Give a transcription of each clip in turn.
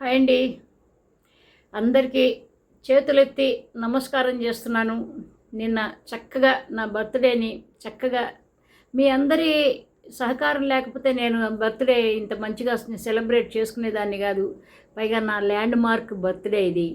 Hi అండి. అందరికీ చేతులెత్తి నమస్కారం చేస్తున్నాను. నిన్న చక్కగా నా బర్త్డేని చక్కగా మీ అందరి సహకారం లేకపోతే నేను బర్త్డే ఇంత మంచిగా సెలబ్రేట్ చేసుకునేదాన్ని కాదు. పైగా నా ల్యాండ్ మార్క్ బర్త్డే ఇది.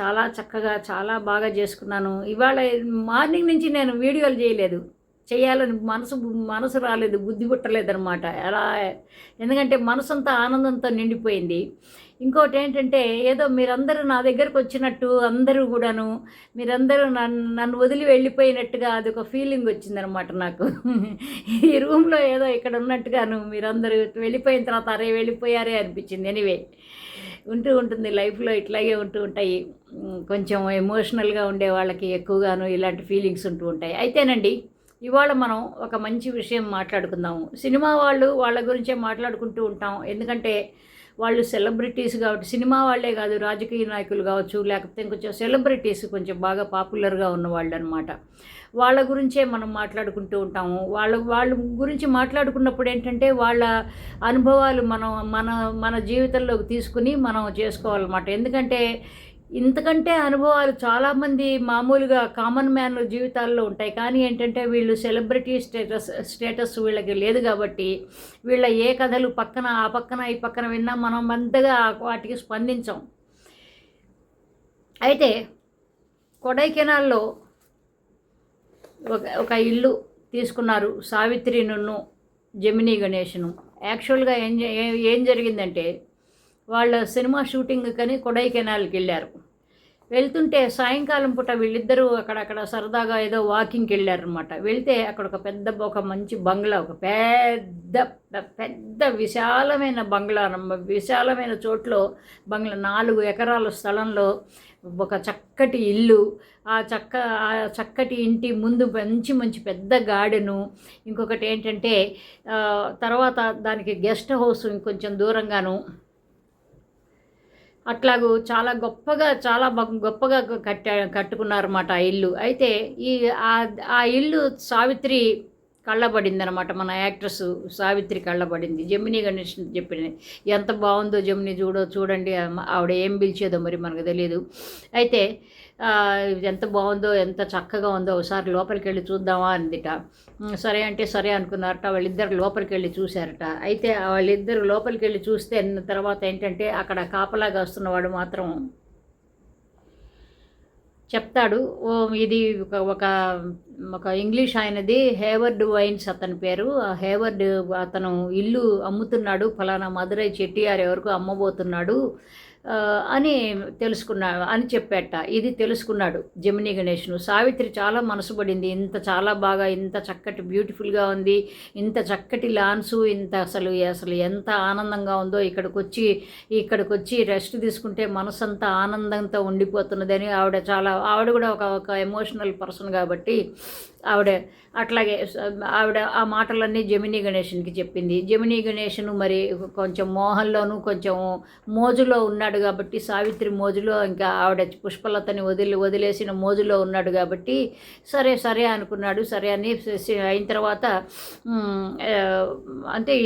చాలా చక్కగా చాలా బాగా చేసుకున్నాను. ఇవాళ మార్నింగ్ నుంచి నేను వీడియోలు చేయలేదు. చేయాలని మనసు మనసు రాలేదు బుద్ధి పుట్టలేదనమాట అలా ఎందుకంటే మనసంతా ఆనందంతో నిండిపోయింది. ఇంకోటి ఏంటంటే ఏదో మీరందరూ నా దగ్గరకు వచ్చినట్టు అందరూ కూడాను మీరందరూ నన్ను నన్ను వదిలి వెళ్ళిపోయినట్టుగా అదొక ఫీలింగ్ వచ్చిందనమాట నాకు. ఈ రూమ్లో ఏదో ఇక్కడ ఉన్నట్టుగాను మీరందరూ వెళ్ళిపోయిన తర్వాత అరే వెళ్ళిపోయారే అనిపించింది. ఎనివే ఉంటూ ఉంటుంది లైఫ్లో ఇట్లాగే ఉంటూ ఉంటాయి. కొంచెం ఎమోషనల్గా ఉండే వాళ్ళకి ఎక్కువగాను ఇలాంటి ఫీలింగ్స్ ఉంటూ ఉంటాయి. అయితేనండి ఇవాళ మనం ఒక మంచి విషయం మాట్లాడుకుందాము. సినిమా వాళ్ళు వాళ్ళ గురించే మాట్లాడుకుంటూ ఉంటాం. ఎందుకంటే వాళ్ళు సెలబ్రిటీస్ కాబట్టి సినిమా వాళ్ళే కాదు రాజకీయ నాయకులు కావచ్చు లేకపోతే ఇంకొంచెం సెలబ్రిటీస్ కొంచెం బాగా పాపులర్గా ఉన్న వాళ్ళు అనమాట వాళ్ళ గురించే మనం మాట్లాడుకుంటూ ఉంటాము. వాళ్ళ వాళ్ళ గురించి మాట్లాడుకున్నప్పుడు ఏంటంటే వాళ్ళ అనుభవాలు మనం మన మన జీవితంలోకి తీసుకుని మనం చేసుకోవాలన్నమాట. ఎందుకంటే ఇంతకంటే అనుభవాలు చాలామంది మామూలుగా కామన్ మ్యాన్ జీవితాల్లో ఉంటాయి. కానీ ఏంటంటే వీళ్ళు సెలబ్రిటీ స్టేటస్ స్టేటస్ వీళ్ళకి లేదు కాబట్టి వీళ్ళ ఏ కథలు పక్కన ఆ పక్కన ఈ పక్కన విన్నా మనం అంతగా వాటికి స్పందించాం. అయితే కొడైకెనాల్లో ఒక ఒక ఇల్లు తీసుకున్నారు సావిత్రి నున్ను జమినీ గణేష్ను. యాక్చువల్గా ఏం ఏం జరిగిందంటే వాళ్ళ సినిమా షూటింగ్ కని కొడైకెనాల్కి వెళ్ళారు. వెళ్తుంటే సాయంకాలం పూట వీళ్ళిద్దరూ అక్కడక్కడ సరదాగా ఏదో వాకింగ్కి వెళ్ళారనమాట వెళ్తే అక్కడ ఒక పెద్ద ఒక మంచి బంగ్లా ఒక పెద్ద పెద్ద విశాలమైన బంగ్లా అన్నమాట. విశాలమైన చోట్లో బంగ్లా నాలుగు ఎకరాల స్థలంలో ఒక చక్కటి ఇల్లు ఆ చక్క ఆ చక్కటి ఇంటి ముందు మంచి మంచి పెద్ద గార్డెను ఇంకొకటి ఏంటంటే తర్వాత దానికి గెస్ట్ హౌస్ ఇంకొంచెం దూరంగాను అట్లాగూ చాలా గొప్పగా చాలా గొప్పగా కట్టా కట్టుకున్నారన్నమాట ఆ ఇల్లు. అయితే ఈ ఆ ఇల్లు సావిత్రి కళ్ళబడింది అనమాట మన యాక్ట్రెస్ సావిత్రి కళ్ళబడింది. జమిని గణేష్ చెప్పింది ఎంత బాగుందో జమిని చూడో చూడండి. ఆవిడ ఏం పిలిచేదో మరి మనకు తెలియదు అయితే ఎంత బాగుందో ఎంత చక్కగా ఉందో ఒకసారి లోపలికి వెళ్ళి చూద్దామా అందిట. సరే అంటే సరే అనుకున్నారట. వాళ్ళిద్దరు లోపలికి వెళ్ళి చూశారట. అయితే వాళ్ళిద్దరు లోపలికి వెళ్ళి చూస్తే తర్వాత ఏంటంటే అక్కడ కాపలాగా వస్తున్నవాడు మాత్రం చెప్తాడు. ఓ ఇది ఒక ఒక ఇంగ్లీష్ ఆయనది. హేవర్డ్ వైన్స్ అతని పేరు. ఆ హేవర్డ్ అతను ఇల్లు అమ్ముతున్నాడు. ఫలానా మదురై చెట్టియార్ ఎవరికి అమ్మబోతున్నాడు. అని తెలుసుకున్నా అని చెప్పాట. ఇది తెలుసుకున్నాడు జమినీ గణేష్ను. సావిత్రి చాలా మనసుపడింది ఇంత చాలా బాగా ఇంత చక్కటి బ్యూటిఫుల్గా ఉంది. ఇంత చక్కటి లాన్సు ఇంత అసలు అసలు ఎంత ఆనందంగా ఉందో ఇక్కడికి వచ్చి ఇక్కడికి వచ్చి రెస్ట్ తీసుకుంటే మనసు అంతా ఆనందంతో ఉండిపోతున్నదని ఆవిడ చాలా ఆవిడ కూడా ఒక ఒక ఎమోషనల్ పర్సన్ కాబట్టి ఆవిడ అట్లాగే ఆవిడ ఆ మాటలన్నీ జమినీ గణేషన్కి చెప్పింది. జమినీ గణేషను మరి కొంచెం మోహన్లోను కొంచెం మోజులో ఉన్నాడు కాబట్టి సావిత్రి మోజులో ఇంకా ఆవిడ పుష్పలతని వదిలి వదిలేసిన మోజులో ఉన్నాడు కాబట్టి సరే సరే అనుకున్నాడు సరే అని అయిన తర్వాత అంటే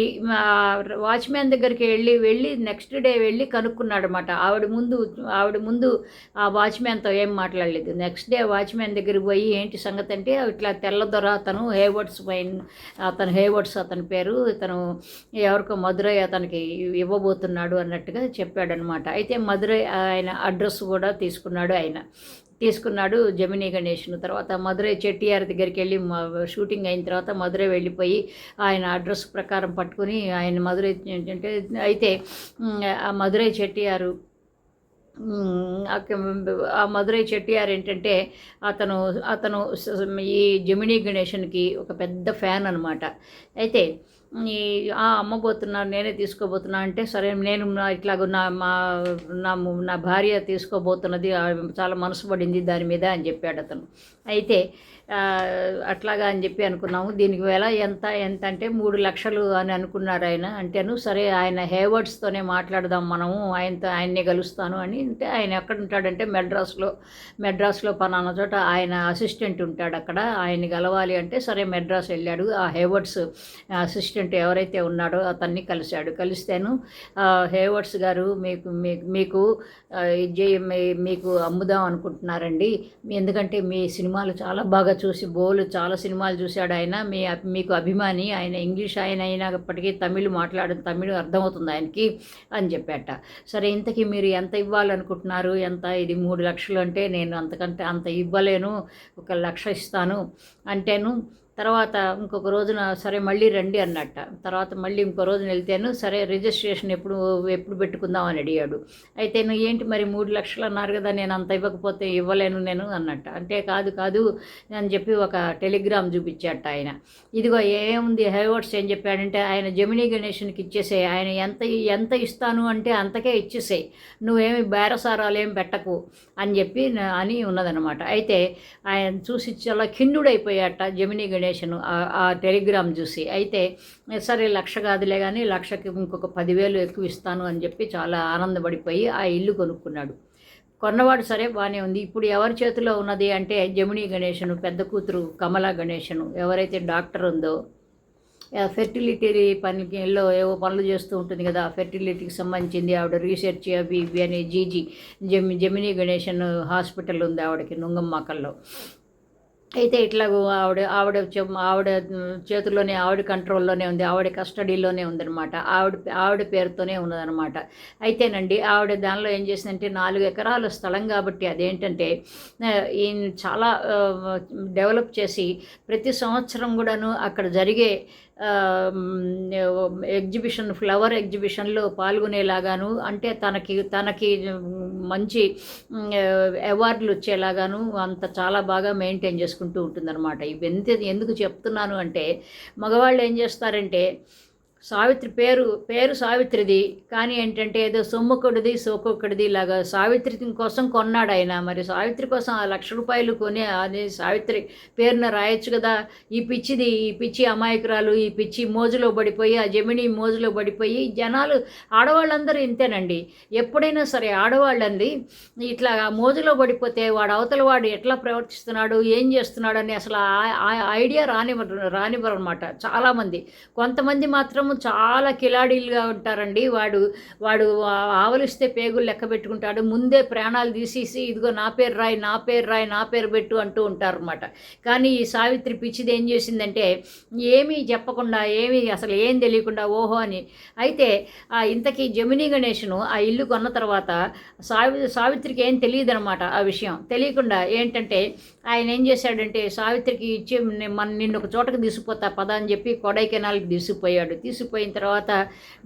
వాచ్మ్యాన్ దగ్గరికి వెళ్ళి వెళ్ళి నెక్స్ట్ డే వెళ్ళి కనుక్కున్నాడు అనమాట ఆవిడ ముందు ఆవిడ ముందు ఆ వాచ్మ్యాన్తో ఏం మాట్లాడలేదు. నెక్స్ట్ డే వాచ్మ్యాన్ దగ్గరికి పోయి ఏంటి సంగతి? అంటే ఇట్లా తెల్లదొర అతను హేవర్డ్స్ పైన అతను హేవర్డ్స్ అతని పేరు ఇతను ఎవరికో మధురై అతనికి ఇవ్వబోతున్నాడు అన్నట్టుగా చెప్పాడనమాట. అయితే మధురై ఆయన అడ్రస్ కూడా తీసుకున్నాడు ఆయన. తీసుకున్నాడు జమినీ గణేష్ను. తర్వాత మధురై చెట్టియార్ దగ్గరికి వెళ్ళి షూటింగ్ అయిన తర్వాత మధురై వెళ్ళిపోయి ఆయన అడ్రస్ ప్రకారం పట్టుకుని ఆయన మధురై ఏంటంటే అయితే ఆ మధురై చెట్టియారు ఆ మధురై చెట్టియార్ ఏంటంటే అతను అతను ఈ జమినీ గణేషన్కి ఒక పెద్ద ఫ్యాన్ అనమాట అయితే ఈ ఆ అమ్మబోతున్నారు నేనే తీసుకోబోతున్నా అంటే సరే నేను నా- ఇట్లాగ నా మా నా నా భార్య తీసుకోబోతున్నది చాలా మనసు పడింది దాని మీద అని చెప్పాడు అతను. అయితే అట్లాగా అని చెప్పి అనుకున్నాము. దీనికి వేళ ఎంత ఎంత అంటే మూడు లక్షలు అని అనుకున్నారు ఆయన. అంటేను సరే ఆయన హేవర్డ్స్తోనే మాట్లాడదాం మనము ఆయనతో ఆయన్నే కలుస్తాను అని. అంటే ఆయన ఎక్కడ ఉంటాడంటే మెడ్రాస్లో మెడ్రాస్లో పలానా చోట ఆయన అసిస్టెంట్ ఉంటాడు అక్కడ. ఆయన్ని కలవాలి అంటే సరే మెడ్రాస్ వెళ్ళాడు. ఆ హేవర్డ్స్ అసిస్టెంట్ ఎవరైతే ఉన్నాడో అతన్ని కలిశాడు. కలిస్తేను హేవర్డ్స్ గారు మీకు మీకు మీకు ఇది మీకు అమ్ముదాం అనుకుంటున్నారండి. ఎందుకంటే మీ సినిమాలు చాలా బాగా చూసి బోలు చాలా సినిమాలు చూశాడు ఆయన. మీ మీకు అభిమాని ఆయన ఇంగ్లీష్ ఆయన అయినప్పటికీ తమిళ్ మాట్లాడడం తమిళ్ అర్థమవుతుంది ఆయనకి అని చెప్పాట. సరే ఇంతకీ మీరు ఎంత ఇవ్వాలనుకుంటున్నారు? ఎంత? ఇది మూడు లక్షలు అంటే నేను అంతకంటే అంత ఇవ్వలేను. ఒక లక్ష ఇస్తాను అంటేను తర్వాత ఇంకొక రోజున సరే మళ్ళీ రండి అన్నట్ట. తర్వాత మళ్ళీ ఇంకో రోజున వెళ్తేను సరే రిజిస్ట్రేషన్ ఎప్పుడు ఎప్పుడు పెట్టుకుందాం అని అడిగాడు. అయితే నువ్వు ఏంటి మరి మూడు లక్షలు అన్నారు కదా నేను అంత ఇవ్వకపోతే ఇవ్వలేను నేను అన్నట్ట. అంటే కాదు కాదు అని చెప్పి ఒక టెలిగ్రామ్ చూపించాట ఆయన. ఇదిగో ఏముంది హైవర్డ్స్ ఏం చెప్పాడంటే ఆయన జమినీ గణేషన్కి ఇచ్చేసే ఆయన ఎంత ఎంత ఇస్తాను అంటే అంతకే ఇచ్చేసేయి నువ్వేమి బేరసారాలు ఏం పెట్టకు అని చెప్పి అని ఉన్నదనమాట అయితే ఆయన చూసి చాలా ఖిన్నుడైపోయాట జమినీ గణేష్. ఆ- ఆ టెలిగ్రామ్ చూసి. అయితే సరే లక్ష కాదులే కానీ లక్షకి ఇంకొక పదివేలు ఎక్కువ ఇస్తాను అని చెప్పి చాలా ఆనందపడిపోయి ఆ ఇల్లు కొనుక్కున్నాడు. కొన్నవాడు సరే బాగానే ఉంది. ఇప్పుడు ఎవరి చేతిలో ఉన్నది అంటే జమినీ గణేషను పెద్ద కూతురు కమలా గణేషను ఎవరైతే డాక్టర్ ఉందో ఫెర్టిలిటీ పనిలో ఏవో పనులు చేస్తూ ఉంటుంది కదా ఆ ఫెర్టిలిటీకి సంబంధించింది ఆవిడ రీసెర్చ్ అవి ఇవి అని జీజీ జమి జమినీ గణేషన్ హాస్పిటల్ ఉంది ఆవిడకి నుంగమ్మాకల్లో అయితే ఇట్లాగూ ఆవిడ ఆవిడ ఆవిడ చేతుల్లోనే ఆవిడ కంట్రోల్లోనే ఉంది ఆవిడ కస్టడీలోనే ఉందన్నమాట. ఆవిడ ఆవిడ పేరుతోనే ఉన్నదనమాట అయితేనండి ఆవిడ దానిలో ఏం చేసిందంటే నాలుగు ఎకరాల స్థలం కాబట్టి అదేంటంటే ఈయన చాలా డెవలప్ చేసి ప్రతి సంవత్సరం కూడాను అక్కడ జరిగే ఎగ్జిబిషన్ ఫ్లవర్ ఎగ్జిబిషన్లో పాల్గొనేలాగాను అంటే తనకి తనకి మంచి అవార్డులు వచ్చేలాగాను అంత చాలా బాగా మెయింటైన్ చేసుకుంటూ ఉంటుందన్నమాట. ఇవి ఎంత ఎందుకు చెప్తున్నాను అంటే మగవాళ్ళు ఏం చేస్తారంటే సావిత్రి పేరు పేరు సావిత్రిది. కానీ ఏంటంటే ఏదో సొమ్ముకొడిది సోకొక్కడిది ఇలాగా సావిత్రి కోసం కొన్నాడు ఆయన. మరి సావిత్రి కోసం ఆ లక్ష రూపాయలు కొని అది సావిత్రి పేరున రాయొచ్చు కదా. ఈ పిచ్చిది ఈ పిచ్చి అమాయకురాలు ఈ పిచ్చి మోజులో పడిపోయి ఆ జమిని మోజులో పడిపోయి జనాలు ఆడవాళ్ళందరూ ఇంతేనండి. ఎప్పుడైనా సరే ఆడవాళ్ళండి ఇట్లా ఆ మోజులో పడిపోతే వాడు అవతల వాడు ఎట్లా ప్రవర్తిస్తున్నాడు ఏం చేస్తున్నాడు అని అసలు ఆ- ఆ ఐడియా రానివ్వరు రానివ్వరు అనమాట చాలామంది. కొంతమంది మాత్రము చాలా కిలాడీలుగా ఉంటారండి. వాడు వాడు ఆవలిస్తే పేగులు లెక్క పెట్టుకుంటాడు. ముందే ప్రాణాలు తీసేసి ఇదిగో నా పేరు రాయి నా పేరు రాయి నా పేరు పెట్టు అంటూ ఉంటారన్నమాట. కానీ ఈ సావిత్రి పిచ్చిది ఏం చేసిందంటే ఏమీ చెప్పకుండా ఏమీ అసలు ఏం తెలియకుండా ఓహో అని. అయితే ఆ ఇంతకీ జమినీ గణేష్ను ఆ ఇల్లు కొన్న తర్వాత సావి సావిత్రికి ఏం తెలియదు అనమాట ఆ విషయం. తెలియకుండా ఏంటంటే ఆయన ఏం చేశాడంటే సావిత్రికి ఇచ్చి మన నిన్ను ఒక చోటకి తీసుకుపోతా పద అని చెప్పి కొడైకెనాల్కి తీసుకుపోయాడు. తీసుకుపోయిన తర్వాత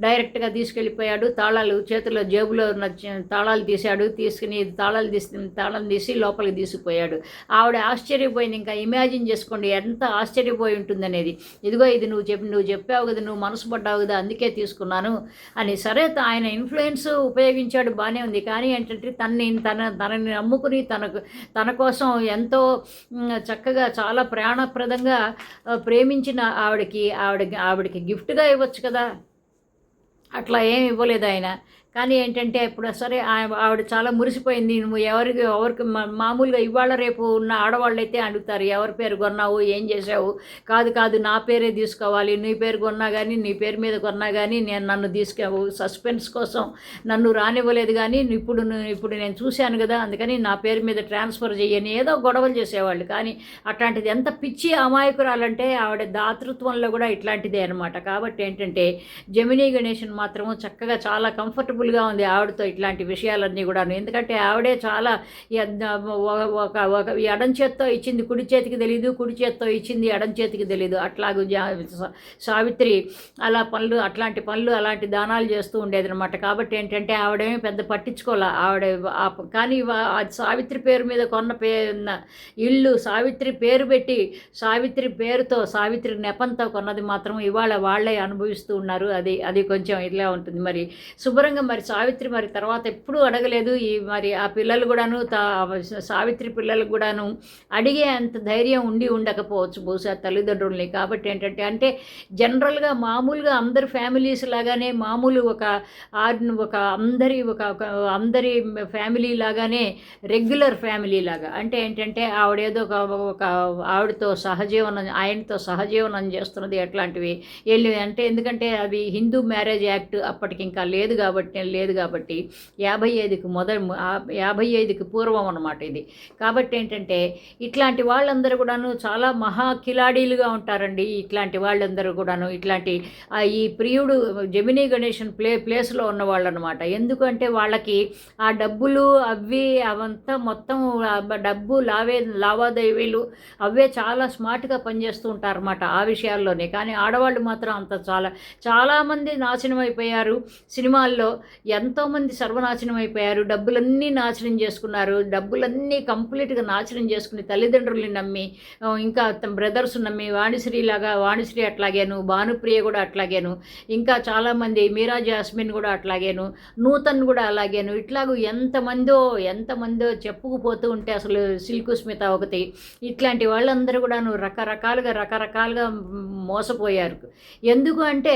డైరెక్ట్గా తీసుకెళ్ళిపోయాడు. తాళాలు చేతిలో జేబులో ఉన్న తాళాలు తీశాడు. తీసుకుని తాళాలు తీసి తాళం తీసి లోపలికి తీసుకుపోయాడు. ఆవిడ ఆశ్చర్యపోయింది. ఇంకా ఇమాజిన్ చేసుకోండి ఎంత ఆశ్చర్యపోయి ఉంటుందనేది. ఇదిగో ఇది నువ్వు చెప్పి నువ్వు చెప్పావు కదా నువ్వు మనసు పడ్డావు కదా అందుకే తీసుకున్నాను అని. సరే ఆయన ఇన్ఫ్లుయెన్స్ ఉపయోగించాడు బాగానే ఉంది. కానీ ఏంటంటే తనని తన తనని నమ్ముకుని తనకు తన కోసం ఎంతో చక్కగా చాలా ప్రాణప్రదంగా ప్రేమించిన ఆవిడకి ఆవిడ ఆవిడకి గిఫ్ట్గా ఇవ్వచ్చు కదా. అట్లా ఏమి ఇవ్వలేదు ఆయన. కానీ ఏంటంటే ఇప్పుడు సరే ఆ- ఆవిడ చాలా మురిసిపోయింది. నువ్వు ఎవరికి ఎవరికి మా- మామూలుగా ఇవాళ రేపు ఉన్న ఆడవాళ్ళు అయితే అడుగుతారు ఎవరి పేరు కొన్నావు ఏం చేసావు కాదు కాదు నా పేరే తీసుకోవాలి నీ పేరు కొన్నా కానీ నీ పేరు మీద కొన్నా కానీ నేను నన్ను తీసుకు సస్పెన్స్ కోసం నన్ను రానివ్వలేదు కానీ ఇప్పుడు ఇప్పుడు నేను చూశాను కదా అందుకని నా పేరు మీద ట్రాన్స్ఫర్ చేయని ఏదో గొడవలు చేసేవాళ్ళు. కానీ అట్లాంటిది ఎంత పిచ్చి అమాయకురాలంటే ఆవిడ దాతృత్వంలో కూడా ఇట్లాంటిదే అనమాట కాబట్టి ఏంటంటే జమినీ గణేషన్ మాత్రము చక్కగా చాలా కంఫర్టబుల్ కంఫర్టబుల్గా ఉంది ఆవిడతో ఇట్లాంటి విషయాలన్నీ కూడా ఎందుకంటే ఆవిడే చాలా ఒక ఒక- ఎడం చేత్తో ఇచ్చింది కుడి చేతికి తెలియదు కుడి చేత్తో ఇచ్చింది ఎడం చేతికి తెలియదు అట్లాగూ జా- సావిత్రి అలా పనులు అట్లాంటి పనులు అలాంటి దానాలు చేస్తూ ఉండేది అనమాట కాబట్టి ఏంటంటే ఆవిడేమీ పెద్ద పట్టించుకోలే ఆవిడ కానీ సావిత్రి పేరు మీద కొన్న పే ఉన్న ఇల్లు సావిత్రి పేరు పెట్టి సావిత్రి పేరుతో సావిత్రి నెపంతో కొన్నది మాత్రం ఇవాళ వాళ్ళే అనుభవిస్తూ ఉన్నారు. అది అది కొంచెం ఇట్లా ఉంటుంది. మరి శుభ్రంగా మరి సావిత్రి మరి తర్వాత ఎప్పుడూ అడగలేదు. ఈ మరి ఆ పిల్లలు కూడాను తా సావిత్రి పిల్లలకు కూడాను అడిగే అంత ధైర్యం ఉండి ఉండకపోవచ్చు బహుశా తల్లిదండ్రుల్ని. కాబట్టి ఏంటంటే అంటే జనరల్గా మామూలుగా అందరి ఫ్యామిలీస్ లాగానే మామూలు ఒక ఆ- ఒక అందరి ఒక ఒక అందరి ఫ్యామిలీ లాగానే రెగ్యులర్ ఫ్యామిలీ లాగా. అంటే ఏంటంటే ఆవిడేదో ఒక ఒక ఆవిడతో సహజీవనం ఆయనతో సహజీవనం చేస్తున్నది ఎట్లాంటివి వెళ్ళి అంటే ఎందుకంటే అవి హిందూ మ్యారేజ్ యాక్ట్ అప్పటికి ఇంకా లేదు కాబట్టి లేదు కాబట్టి యాభై ఐదుకి మొదలు యాభై ఐదుకి పూర్వం అనమాట ఇది. కాబట్టి ఏంటంటే ఇట్లాంటి వాళ్ళందరూ కూడాను చాలా మహా కిలాడీలుగా ఉంటారండి ఇట్లాంటి వాళ్ళందరూ కూడాను. ఇట్లాంటి ఈ ప్రియుడు జమినీ గణేషన్ ప్లే ప్లేస్లో ఉన్న వాళ్ళు అనమాట ఎందుకంటే వాళ్ళకి ఆ డబ్బులు అవి అవంతా మొత్తం డబ్బు లావే లావాదేవీలు అవే చాలా స్మార్ట్గా పనిచేస్తూ ఉంటారన్నమాట ఆ విషయాల్లోనే. కానీ ఆడవాళ్ళు మాత్రం అంత చాలా చాలామంది నాశనం అయిపోయారు సినిమాల్లో. ఎంతోమంది సర్వనాశనం అయిపోయారు డబ్బులన్నీ నాశనం చేసుకున్నారు డబ్బులన్నీ కంప్లీట్గా నాశనం చేసుకుని తల్లిదండ్రుల్ని నమ్మి ఇంకా ఇంకా బ్రదర్స్ నమ్మి వాణిశ్రీ లాగా వాణిశ్రీ అట్లాగాను భానుప్రియ కూడా అట్లాగాను ఇంకా చాలామంది మీరా జాస్మిన్ కూడా అట్లాగాను నూతన్ కూడా అలాగాను. ఇట్లాగూ ఎంతమందో ఎంతమందో చెప్పుకుపోతూ ఉంటే అసలు సిల్కు స్మిత ఒకటి. ఇట్లాంటి వాళ్ళందరూ కూడాను రకరకాలుగా రకరకాలుగా మోసపోయారు. ఎందుకు అంటే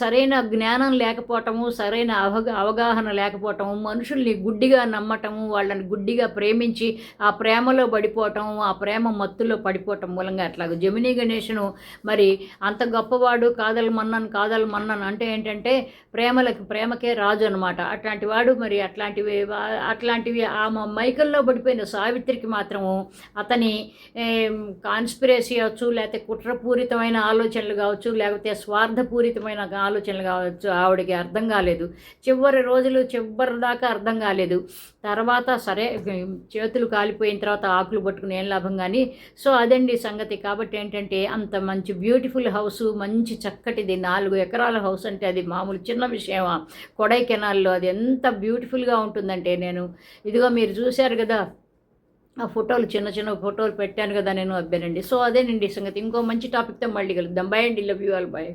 సరైన జ్ఞానం లేకపోవటము సరైన అవగా అవగాహన లేకపోవటం మనుషుల్ని గుడ్డిగా నమ్మటము వాళ్ళని గుడ్డిగా ప్రేమించి ఆ ప్రేమలో పడిపోవటం ఆ ప్రేమ మత్తులో పడిపోవటం మూలంగా అట్లాగ. జమినీ గణేషను మరి అంత గొప్పవాడు కాదల మన్నన్ కాదల మన్నన్ అంటే ఏంటంటే ప్రేమలకు ప్రేమకే రాజు అనమాట అట్లాంటి వాడు మరి అట్లాంటివి అట్లాంటివి ఆ మైకల్లో పడిపోయిన సావిత్రికి మాత్రము అతని కాన్స్పిరసీ అవచ్చు లేకపోతే కుట్రపూరితమైన ఆలోచనలు కావచ్చు లేకపోతే స్వార్థపూరితమైన ఆలోచనలు కావచ్చు ఆవిడకి అర్థం కాలేదు. చివరి రోజులు చివరి దాకా అర్థం కాలేదు. తర్వాత సరే చేతులు కాలిపోయిన తర్వాత ఆకులు పట్టుకుని ఏం లాభం కానీ సో అదండి సంగతి. కాబట్టి ఏంటంటే అంత మంచి బ్యూటిఫుల్ హౌస్ మంచి చక్కటిది నాలుగు ఎకరాల హౌస్ అంటే అది మామూలు చిన్న విషయమా? కొడైకెనాల్లో అది ఎంత బ్యూటిఫుల్గా ఉంటుందంటే నేను. ఇదిగో మీరు చూశారు కదా ఆ ఫోటోలు చిన్న చిన్న ఫోటోలు పెట్టాను కదా నేను అబ్బానండి. సో అదేనండి సంగతి. ఇంకో మంచి టాపిక్తో మళ్ళీ కలుద్దాం. బాయ్ అండి. Love you all. బాయ్